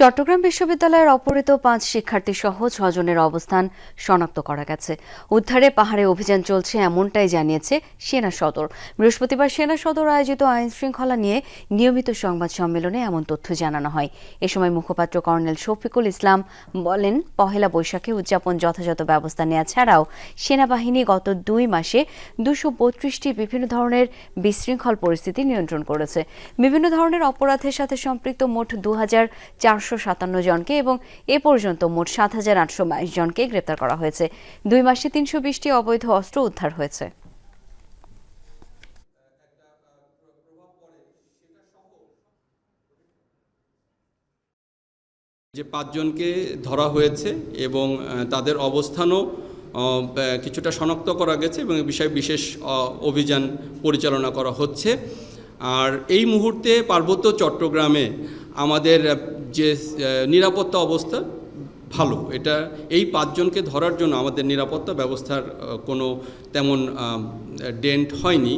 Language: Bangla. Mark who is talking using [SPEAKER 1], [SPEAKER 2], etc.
[SPEAKER 1] চট্টগ্রাম বিশ্ববিদ্যালয়ের অপহৃত পাঁচ শিক্ষার্থী সহ ছজনের অবস্থান শনাক্ত করা গেছে। উদ্ধারে পাহাড়ে অভিযান চলছে এমনটাই জানিয়েছে সেনা সদর। বৃহস্পতিবার সেনা সদর আয়োজিত আইন শৃঙ্খলা নিয়ে নিয়মিত সংবাদ সম্মেলনে এমন তথ্য জানানো হয়। এ সময় মুখপাত্র কর্নেল শফিকুল ইসলাম বলেন, পহেলা বৈশাখে উদযাপন যথাযথ ব্যবস্থা নেওয়া ছাড়াও সেনাবাহিনী গত দুই মাসে দুশো বত্রিশটি বিভিন্ন ধরনের বিশৃঙ্খল পরিস্থিতি নিয়ন্ত্রণ করেছে। বিভিন্ন ধরনের অপরাধের সাথে সম্পৃক্ত মোট দু হাজার চারশো সাতান্ন জনকে এবং এ পর্যন্ত মোট সাত হাজার আটশো বাইশ জনকে গ্রেপ্তার করা হয়েছে। দুই মাসে তিনশো বিশটি অবৈধ অস্ত্র উদ্ধার হয়েছে।
[SPEAKER 2] যে পাঁচজনকে ধরা হয়েছে এবং তাদের অবস্থানও কিছুটা শনাক্ত করা গেছে এবং বিষয়ে বিশেষ অভিযান পরিচালনা করা হচ্ছে। আর এই মুহূর্তে পার্বত্য চট্টগ্রামে আমাদের যে নিরাপত্তা অবস্থা ভালো। এটা এই পাঁচজনকে ধরার জন্য আমাদের নিরাপত্তা ব্যবস্থার কোনো তেমন ডেন্ট হয়নি।